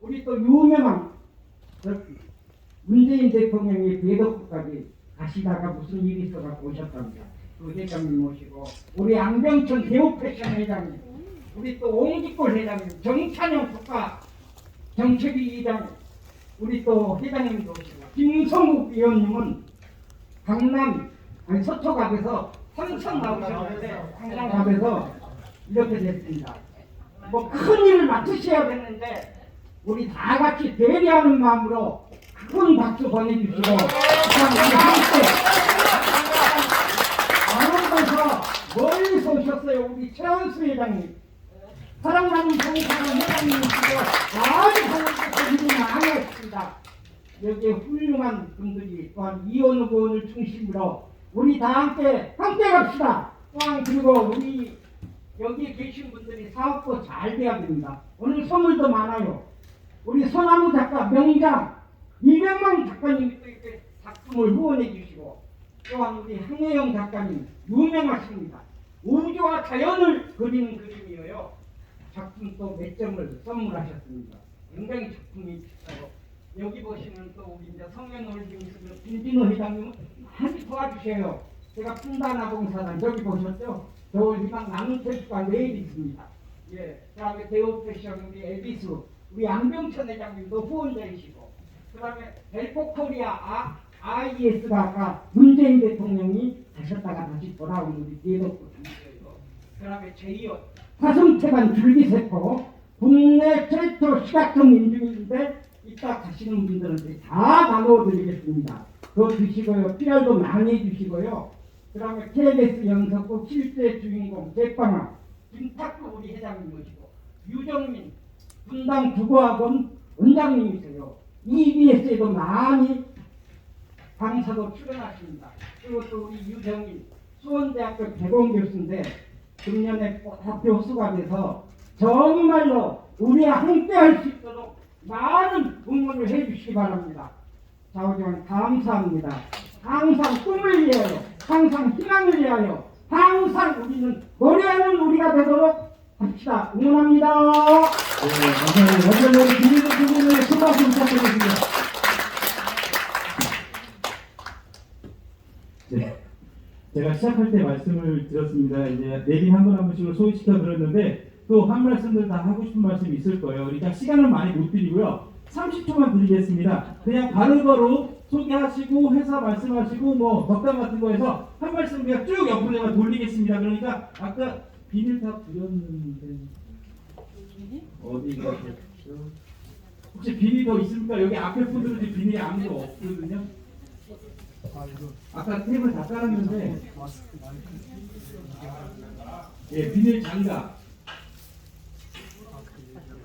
우리 또 유명한 저 문재인 대통령이 대덕구까지 가시다가 무슨 일이 있어갖고 오셨답니다. 그 회장님 모시고 우리 안병천 대우패션 회장님 우리 또 옹기골 회장님 정찬영 국가 정책위 의장 우리 또 회장님도 오시고 김성욱 위원님은 강남 아니 서초갑에서 삼성 나오셨는데 강남갑에서 이렇게 됐습니다. 뭐 큰 일을 맡으셔야 됐는데 우리 다 같이 대리하는 마음으로 큰 박수 보내주시고 우리 함께 강원도에서 멀리서 오셨어요? 우리 최한수 회장님. 사랑하는 정사는 회장님이시고 아주 일이 많이 했습니다. 여기에 훌륭한 분들이 또한 이원우 의원을 중심으로 우리 다 함께 함께 갑시다. 또한 그리고 우리 여기 계신 분들이 사업도 잘 돼야 됩니다. 오늘 선물도 많아요 우리 소나무 작가 명장 이병만 작가님이 또 이렇게 작품을 후원해 주시고 또한 우리 황혜영 작가님 유명하십니다. 우주와 자연을 그리는 그림이에요. 작품 또 몇 점을 선물하셨습니다. 굉장히 작품이 비싸요. 여기 보시면 또 우리 이제 성년홀딩스 김진호 회장님은 많이 도와주셔요. 제가 풍단아봉사단 여기 보셨죠? 겨울희망 나눔체육관 내일 있습니다. 예, 그다음에 대우 패션 우리 에비스 우리 양병천 회장님도 후원자이시고 그다음에 벨포코리아 아, IS가 아까 문재인 대통령이 가셨다가 다시 돌아온 우리 단체예요. 그다음에 제이어 사슴태관 줄기세포 국내 최초 시각적 인중인데 이따 가시는 분들한테 다 나눠드리겠습니다. 그거 드시고요. 필요도 많이 해주시고요. 그 다음에 KBS 연석국 실제 주인공 제빵아 김탁구 우리 회장님 모시고 유정민 분당 국어학원 원장님이세요. EBS에도 많이 강사도 출연하십니다. 그리고 또 우리 유정민 수원대학교 개공 교수인데 금년에 학교 호수가 돼서 정말로 우리와 함께 할 수 있도록 많은 응원을 해주시기 바랍니다. 자우지만 감사합니다. 항상 꿈을 위하여, 항상 희망을 위하여, 항상 우리는 노래하는 우리가 되도록 합시다. 응원합니다. 네, 감사합니다. 먼저 우리 김민호 교수님의 수고하신 부탁드리겠습니다. 네. 제가 시작할 때 말씀을 드렸습니다. 이제 내린 한분한 분씩을 소개시켜 드렸는데 또 한 말씀들 다 하고 싶은 말씀이 있을 거예요. 그러니까 시간을 많이 못 드리고요. 30초만 드리겠습니다. 그냥 바로바로 소개하시고 회사 말씀하시고 뭐 덕담 같은 거 해서 한 말씀 그냥 쭉 옆으로만 돌리겠습니다. 그러니까 아까 비닐 다 드렸는데 어디가 됐죠? 혹시 비닐이 더 있습니까? 여기 앞에 분들은 지금 비닐이 아무도 없거든요. 아까 테이블 다 깔았는데 예 비닐 장갑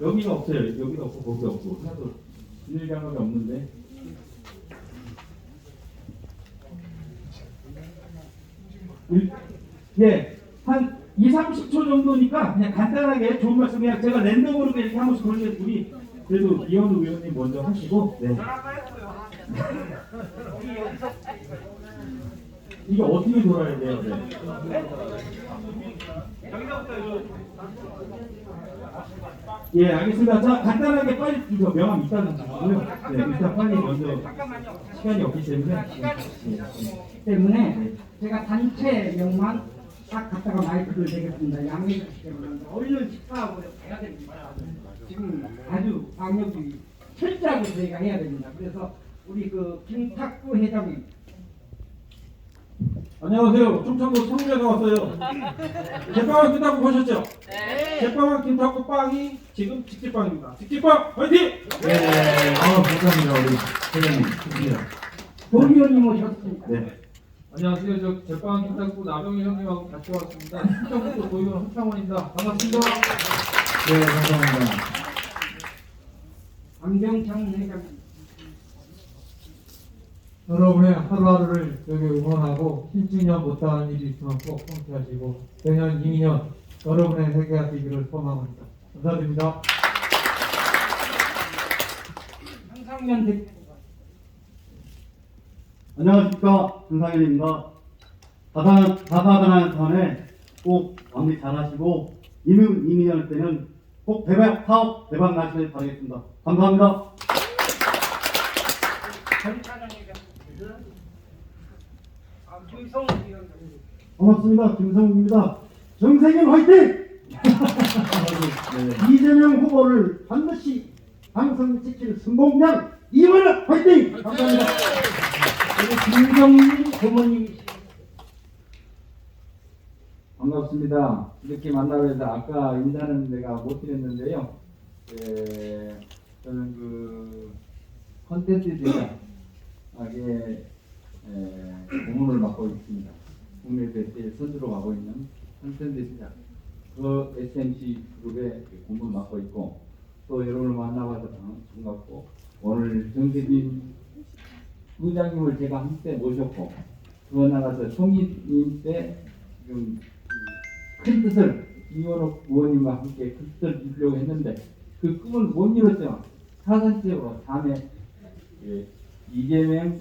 여기가 없어요. 여기가 없고 거기 없고 하나도 비닐 장갑이 없는데 일- 예, 한 2, 30초 정도니까 그냥 간단하게 좋은 말씀 그냥 제가 랜덤으로 이렇게 한 번씩 돌리는 우리 그래도 이현우 의원님 먼저 하시고 네. 이게 어떻게 돌아야 돼요? 네. 예, 알겠습니다. 자, 간단하게 빨리 이거 명함 이따는 주시고요. 네, 일단 빨리 먼저. 시간이 없기 때문에 예, 없기 때문에 제가 단체 명만 딱 갖다가 마이크를 대겠습니다. 양해해 주시기 바랍니다. 얼른 식사하고 가야 됩니다. 지금 아주 방역이 철저하게 저희가 해야 됩니다. 그래서 우리 그 김탁구 회장님 안녕하세요. 충청도 청주에서 왔어요. 제빵 끝나고 보셨죠? 네. 제빵은 김탁구 빵이 지금 직집빵입니다. 직집빵 화이팅! 네, 아, 감사합니다. 우리 회장님. 감사합니다. 도리원님 오셨습니다. 네. 안녕하세요. 저 제빵 김탁구 나병희 형님하고 같이 왔습니다. 충청북도 도의원 허창원입니다. 반갑습니다. 네, 감사합니다. 안병창 회장님 여러분의 하루하루를 여기 응원하고 신중년 못다한 일이 있으면 꼭 함께하시고 내년 2년 여러분의 세계가 되기를 소망합니다. 감사드립니다. 대표 안녕하십니까 김상현입니다. 다사다사다난 산에 꼭 마무리 잘하시고 이민 이민할 때는 꼭 대박 사업 대박 나시길 바라겠습니다. 감사합니다. 반갑습니다. 김성욱입니다. 정세균 화이팅! 네. 이재명 후보를 반드시 당선시킬 성공장 이번에 화이팅! 감사합니다. 우리 김정민 고모님이십니다. 반갑습니다. 이렇게 만나고 해서 아까 인사는 내가 못 드렸는데요. 에, 저는 그 컨텐츠 제작에 에, 고문을 맡고 있습니다. 국내 대표의 선두로 가고 있는 컨텐츠 제작 그 SMC 그룹의 고문을 맡고 있고 또 여러분을 만나봐서 반- 반갑고 오늘 정세빈 의장님을 제가 한때 모셨고 그거 나가서 총리님 때 지금 큰 뜻을 이원옥 의원님과 함께 큰 뜻을 이루려고 했는데 그 꿈을 못 이뤘지만 사선적으로 다음에 예, 이재명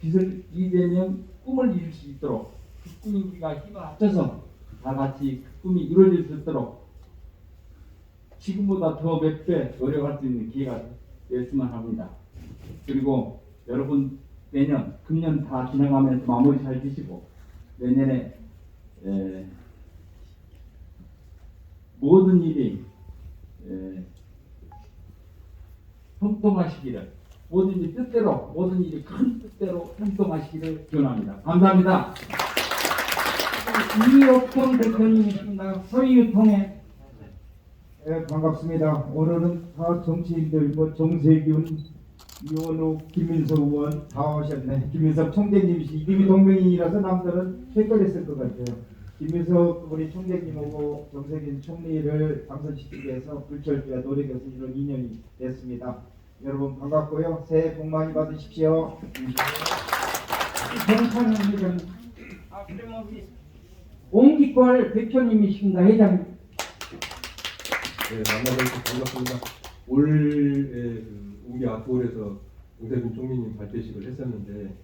빛을 이재명 꿈을 이룰 수 있도록 그 꿈이 우리가 힘을 합쳐서 다 같이 그 꿈이 이루어질 수 있도록 지금보다 더 몇 배 노력할 수 있는 기회가 됐으면 합니다. 그리고 여러분 내년 금년 다 지나가면서 마무리 잘 지시고 내년에 에, 모든 일이 에, 형통하시기를 모든 일이 뜻대로 모든 일이 큰 뜻대로 형통하시기를 기원합니다. 감사합니다. 이옥경 대표님이십니다. 소유통의 네, 반갑습니다. 오늘은 다 정치인들, 뭐 정세균, 이원욱, 김민석 의원 다 오셨네. 김민석 총재님이시 이름이 동명이라서 남들은 헷갈렸을 것 같아요. 김민석 우리 총재님하고 정세균 총리를 당선시키기 위해서 불철주야 노력해서 이런 인연이 됐습니다. 여러분 반갑고요. 새해 복 많이 받으십시오. 정찬원 회장님. 아, 우리 옹기권 대표님이십니다. 회장님. 네, 만나서 반갑습니다. 올해 그 우리 아트홀에서 용세빈 총리님 발대식을 했었는데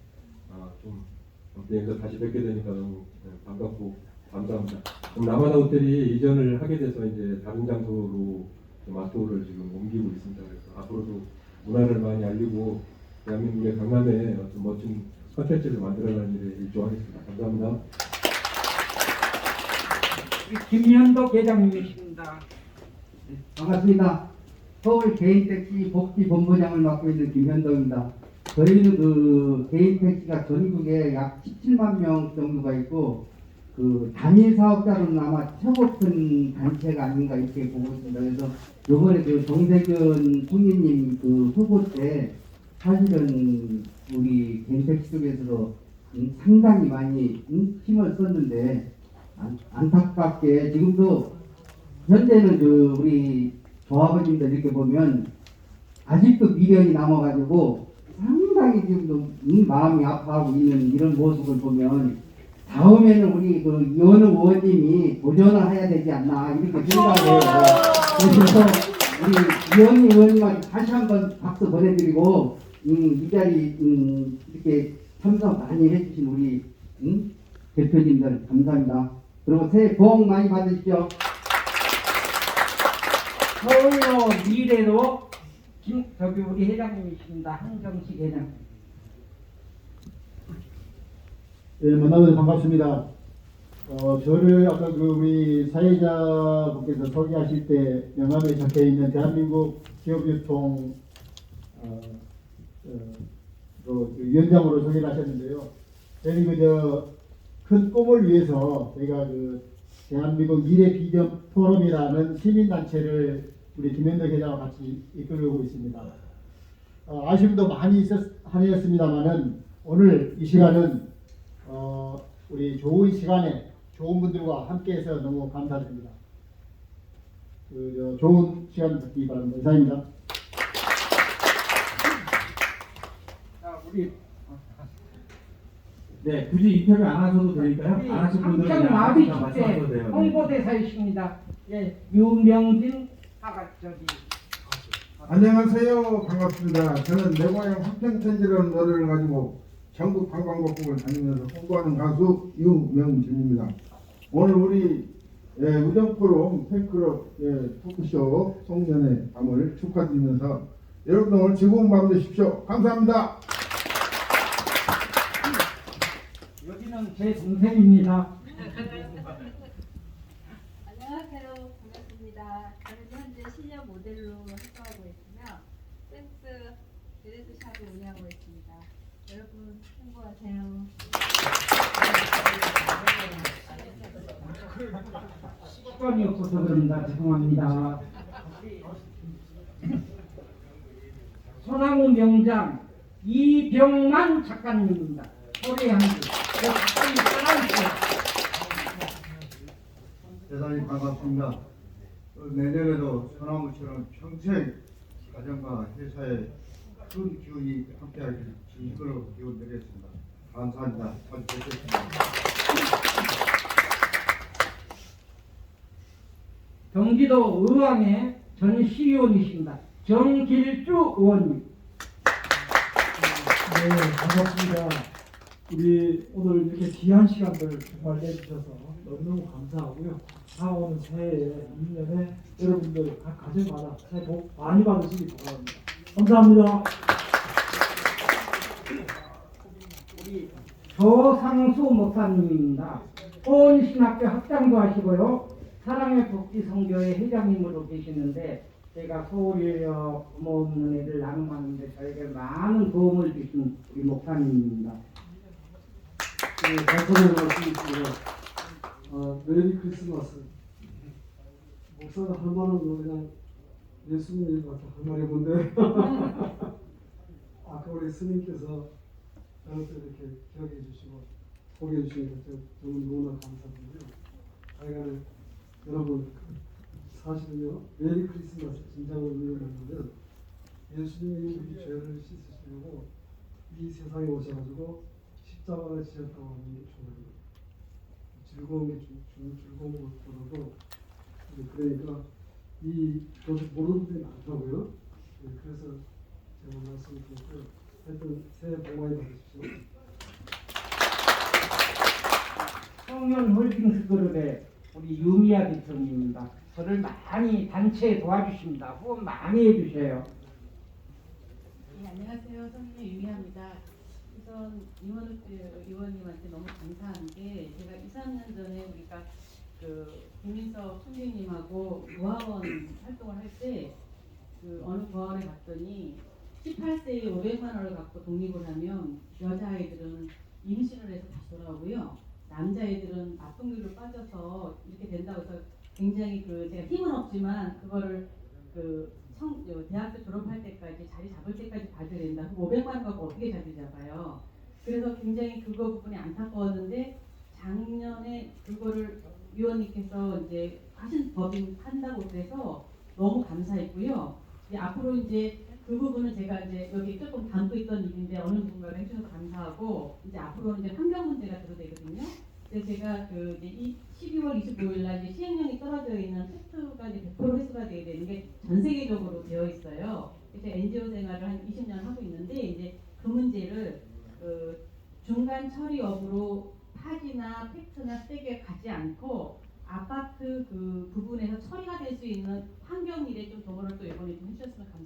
아, 좀 여기서 다시 뵙게 되니까 너무 네, 반갑고 감사합니다. 그럼 라마다 호텔이 이전을 하게 돼서 이제 다른 장소로 좀 아트홀을 지금 옮기고 있습니다. 그래서 앞으로도 문화를 많이 알리고 대한민국의 강남에 어떤 멋진 컨텐츠를 만들어가는 일에 일조하겠습니다. 감사합니다. 김현덕 회장님이십니다. 반갑습니다. 서울 개인 택시 복지 본부장을 맡고 있는 김현덕입니다. 저희는 그 개인 택시가 전국에 약 17만 명 정도가 있고 그 단일 사업자로는 아마 최고 큰 단체가 아닌가 이렇게 보고 있습니다. 그래서 이번에 그 정세균 총리님 그 후보 때 사실은 우리 개인 택시 쪽에서도 음, 상당히 많이 음, 힘을 썼는데 안, 안타깝게 지금도 현재는 그 우리 조합원님들 이렇게 보면 아직도 미련이 남아가지고 상당히 지금도 이 마음이 아파하고 있는 이런 모습을 보면 다음에는 우리 그 이원우 의원님이 도전을 해야 되지 않나 이렇게 생각을 해요. 그래서 우리 이원우 의원님한테 다시 한번 박수 보내드리고 음, 이 자리 음, 이렇게 참석 많이 해주신 우리 음, 대표님들 감사합니다. 그리고 새해 복 많이 받으십시오. 서울로 미래로 김 저기 우리 회장님이십니다. 한정식 회장. 네, 만나서 반갑습니다. 어, 저를 아까 그 우리 사회자분께서 소개하실 때 명함에 적혀 있는 대한민국 기업유통 어, 어, 그, 그 위원장으로 소개를 하셨는데요. 저희는 그저 큰 꿈을 위해서 저희가 그 대한민국 미래 비전 포럼이라는 시민단체를 우리 김현덕 회장과 같이 이끌고 있습니다. 어, 아쉬움도 많이 있었, 하였습니다만은 오늘 이 시간은 어, 우리 좋은 시간에 좋은 분들과 함께해서 너무 감사드립니다. 그, 저, 좋은 시간 듣기 바랍니다. 이상입니다. 자, 우리 네, 굳이 인터뷰 안 하셔도 되니까요. 우리 안 하실 분들은 그냥 마비 아무거나 축제 말씀하셔도 돼요. 네. 홍보대사이십니다. 예, 유명진 하가 저기 안녕하세요. 반갑습니다. 저는 내 고향 한평천지라는 노래를 가지고 전국 관광국을 다니면서 홍보하는 가수 유명진입니다. 오늘 우리 예, 우정 포럼 팬클럽 예, 토크쇼 송년회 밤을 축하드리면서 여러분 오늘 즐거운 밤 되십시오. 감사합니다. 여기는 제 동생입니다. 안녕하세요. 반갑습니다. 저는 현재 실력 모델로 활동하고 있으며 댄스 드레스 샵을 운영하고 있습니다. 여러분 행복하세요. 시간이 없어서 그럽니다. 죄송합니다. 소나무 명장 이병만 작가님입니다. 소개 한 줄. 저 작가님 따라주세요. 대단히 반갑습니다. 어, 내년에도 소나무처럼 평생 가정과 회사에 큰 기운이 함께하길 진심으로 기원 드리겠습니다. 감사합니다. 자주 뵙겠습니다. 경기도 의왕의 전 시의원이십니다. 정길주 의원님. 네, 반갑습니다. 우리 오늘 이렇게 귀한 시간들 정말 내주셔서 너무너무 감사하고요. 다가오는 새해에, 2년에 여러분들 각 가정마다 새해 복 많이 받으시기 바랍니다. 감사합니다. 우리 조상수 목사님입니다. 온신학교 학장도 하시고요. 사랑의 복지 성교회 회장님으로 계시는데 제가 서울에 부모 없는 애들 나눔하는데 저에게 많은 도움을 주신 우리 목사님입니다. 네, 감사의 말씀이시고요. 어, 메리 크리스마스. 목사가 할 말은 뭐 그냥 예수님 얘기밖에 할 말이 없는데 아까 우리 스님께서 저한테 이렇게 기억해 주시고 소개해 주시니까 저- 저는 너무나 감사드리고요. 하여간에 여러분 사실은요 메리 크리스마스 진정을 의미하면 예수님이 우리 죄를 씻으시려고 이 세상에 오셔가지고 지었다고 하는 게 중요합니다. 즐거움이 주, 주, 즐거운 것보다도 네, 그러니까 이 그것을 모르는 분들이 많다고요. 네, 그래서 제가 말씀드렸고요. 하여튼 새해 복 많이 받으십시오. 청년 홀딩스 그룹의 우리 유미아 대표님입니다. 저를 많이 단체에 도와주십니다. 후원 많이 해주셔요. 네, 안녕하세요. 성인의 유미합니다. 우선 이원욱 의원님한테 너무 감사한 게 제가 2, 3년 전에 우리가 그 김민석 총리님하고 고아원 활동을 할 때 그 어느 고아원에 갔더니 18세에 500만 원을 갖고 독립을 하면 여자아이들은 임신을 해서 다시 돌아오고요. 남자애들은 나쁜 길로 빠져서 이렇게 된다고 해서 굉장히 그 제가 힘은 없지만 그거를 그 청, 저 대학교 졸업할 때까지 자리 잡을 때까지 봐줘야 된다. 그 500만 원 갖고 어떻게 자리 잡아요? 그래서 굉장히 그거 부분이 안타까웠는데 작년에 그거를 위원님께서 이제 하신 법인 한다고 그래서 너무 감사했고요. 이제 앞으로 이제 그 부분은 제가 이제 여기 조금 담고 있던 일인데 어느 누군가가 해주셔서 감사하고 이제 앞으로는 이제 환경 문제가 들어되거든요. 그래서 제가 그 이제 이 12월 25일 날 이제 시행령이 떨어져 있는 팩트가 이제 100% 회수가 돼야 되는 게 전 세계적으로 되어 있어요. 그래서 NGO 생활을 한 20년 하고 있는데 이제 그 문제를 그 중간 처리 업으로 파지나 팩트나 세게 가지 않고 아파트 그 부분에서 처리가 될 수 있는 환경 일에 좀 도모를 또 이번에 좀 해주셨으면 감사하겠습니다.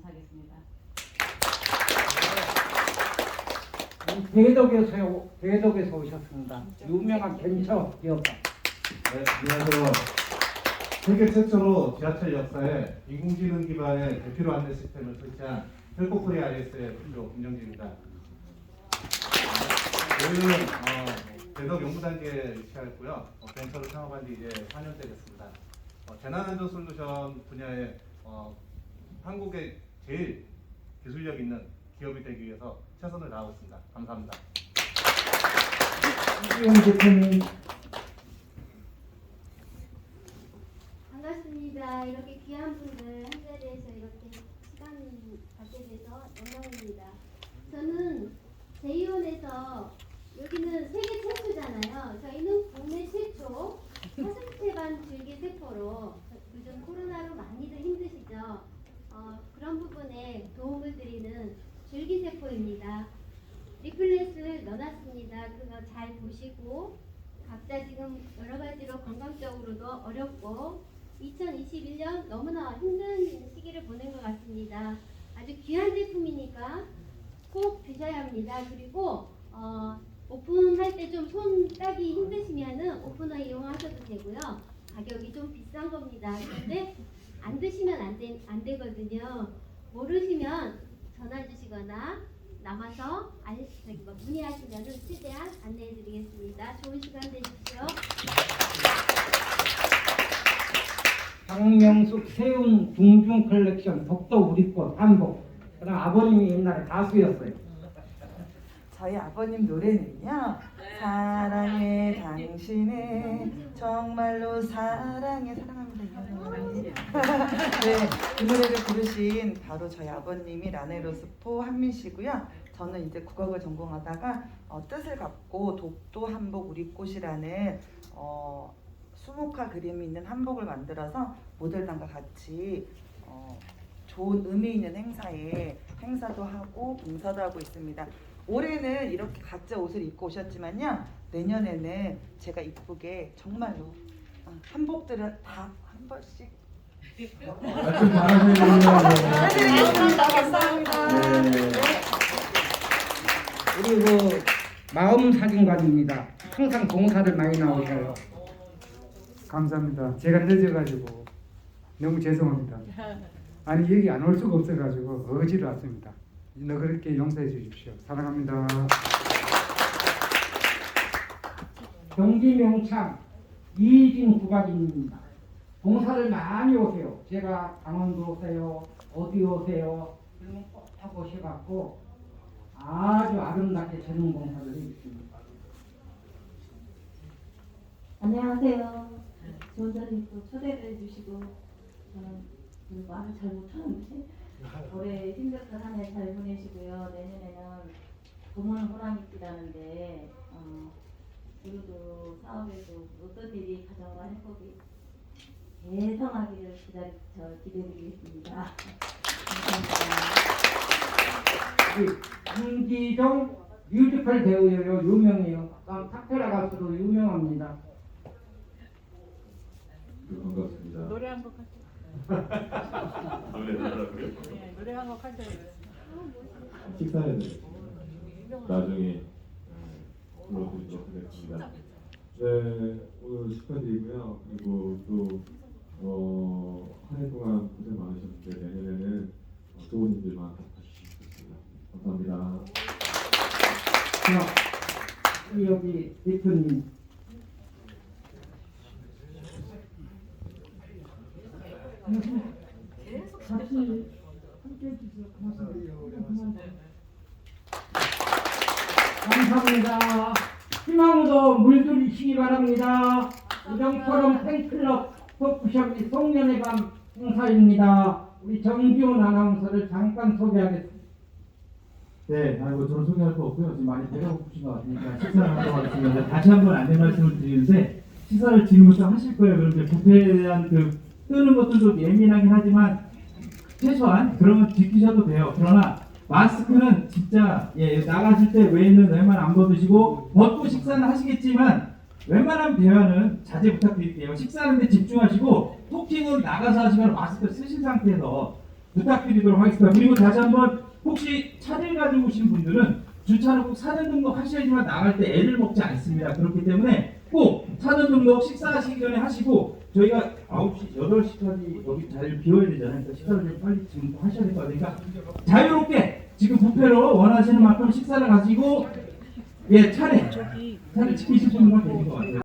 대덕에서 대덕에서 오셨습니다. 유명한 벤처 기업가. 네, 안녕하세요. 세계 최초로 지하철 역사에 인공지능 기반의 대피로 안내 시스템을 설치한 헬코코리아 IS의 대표 김정진입니다. 저희는 어, 대덕 연구단지에 위치하였고요. 어, 벤처를 창업한 지 이제 4년째 됐습니다. 어, 재난안전 솔루션 분야에 어, 한국의 제일 기술력 있는 기업이 되기 위해서 최선을 다하고 있습니다. 감사합니다. 이용 대표님 반갑습니다. 이렇게 귀한 분들 한 자리에서 이렇게 시간 갖게 돼서 영광입니다. 저는 제이원에서 여기는 세계 최초잖아요. 저희는 국내 최초 사슴체반 줄기세포로 요즘 코로나로 많이들 힘드시죠. 어, 그런 부분에 도움을 드리는 줄기세포입니다. 리플렛을 넣어놨습니다. 그거 잘 보시고 각자 지금 여러 가지로 건강적으로도 어렵고 2021년 너무나 힘든 시기를 보낸 것 같습니다. 아주 귀한 제품이니까 꼭 드셔야 합니다. 그리고 어, 오픈할 때 좀 손 따기 힘드시면은 오픈어 이용하셔도 되고요. 가격이 좀 비싼 겁니다. 그런데 안 드시면 안, 되, 안 되거든요. 모르시면 전화 주시거나 남아서 뭐 문의하시면은 최대한 안내해 드리겠습니다. 좋은 시간 되십시오. 박명숙 세운 중중 컬렉션 독도 우리 꽃 한복 그다음 아버님이 옛날에 가수였어요 저희 아버님 노래는요. 사랑해 당신을 정말로 사랑해 사랑합니다 이. 네, 그 노래를 부르신 바로 저희 아버님이 라네로스포 한민 씨고요. 저는 이제 국악을 전공하다가 어, 뜻을 갖고 독도 한복 우리 꽃이라는 어, 수묵화 그림이 있는 한복을 만들어서 모델단과 같이 어, 좋은 의미 있는 행사에 행사도 하고 봉사도 하고 있습니다. 올해는 이렇게 각자 옷을 입고 오셨지만요. 내년에는 제가 이쁘게 정말로 어, 한복들을 다한 번씩 말씀 잘하시네요. 감사합니다. 네. 우리 그 마음 사진관입니다 항상 봉사를 많이 나오셔요 감사합니다. 제가 늦어가지고 너무 죄송합니다. 아니 여기 안 올 수가 없어가지고 어지러 왔습니다. 너그럽게 용서해 주십시오. 사랑합니다. 경기 명창 이진 국악인입니다 봉사를 많이 오세요 제가 강원도 오세요 어디 오세요 그러면 꼭꼭 오셔갖고 아주 아름답게 재능 봉사를 해주십니다 안녕하세요. 자리 또 초대를 해주시고 저는 그 말을 잘 못하는데 올해 힘들었던 한해 잘 보내시고요. 내년에는 금원 호랑이띠라는데 어, 그리고 사업에도 어떤 일이 가정과 행복이 개성하기를 기다리 저 기대드리겠습니다. 감사합니다. 우리 김기정 뮤지컬 배우예요 유명해요 그다음 탁테라 가수도 유명합니다 반갑습니다. 노래 한곡 하죠. 노래 잘하고요. 네, 노래 한곡 하죠. 식사는 나중에 불러드리도록 하겠습니다. 네, 오늘 축하드리고요. 그리고 또 어, 한해 동안 고생 많으셨는데 내년에는 어, 좋은 일들만 갚아주시면 좋겠습니다. 감사합니다. 자, 우리 여기 대표님 같이 함께 해주세요. 고맙습니다. 감사합니다. 희망도 물들이시기 바랍니다. 우정포럼 팬클럽 토크숍 송년의 밤 행사입니다. 우리 정기훈 아나운서를 잠깐 소개하겠습니다. 네, 아이고 저는 소개할 거 없고요. 지금 많이 배가 고프신 것 같으니까 식사를 하도록 하겠습니다. 다시 한번 안내 말씀을 드리는데 식사를 지금부터 하실 거예요. 그런데 부페에 대한 그 뜨는 것들도 예민하긴 하지만 최소한 그러면 지키셔도 돼요. 그러나 마스크는 진짜 예 나가실 때 외에는 웬만 안 벗으시고 벗고 식사는 하시겠지만 웬만한 대화는 자제 부탁드릴게요. 식사하는데 집중하시고 토킹은 나가서 하시면 마스크 쓰신 상태에서 부탁드리도록 하겠습니다. 그리고 다시 한번 혹시 차를 가지고 오신 분들은 주차를 꼭 사전 등록 하셔야지만 나갈 때 애를 먹지 않습니다. 그렇기 때문에 꼭 사전 등록 식사하시기 전에 하시고 저희가 9시, 8시까지 여기 자리를 비워야 되잖아요. 그러니까 식사를 좀 빨리 지금 하셔야 될 거 같으니까 자유롭게 지금 부페로 원하시는 만큼 식사를 가지고 예 차례 차를 지키실 분만 계신 것 같아요.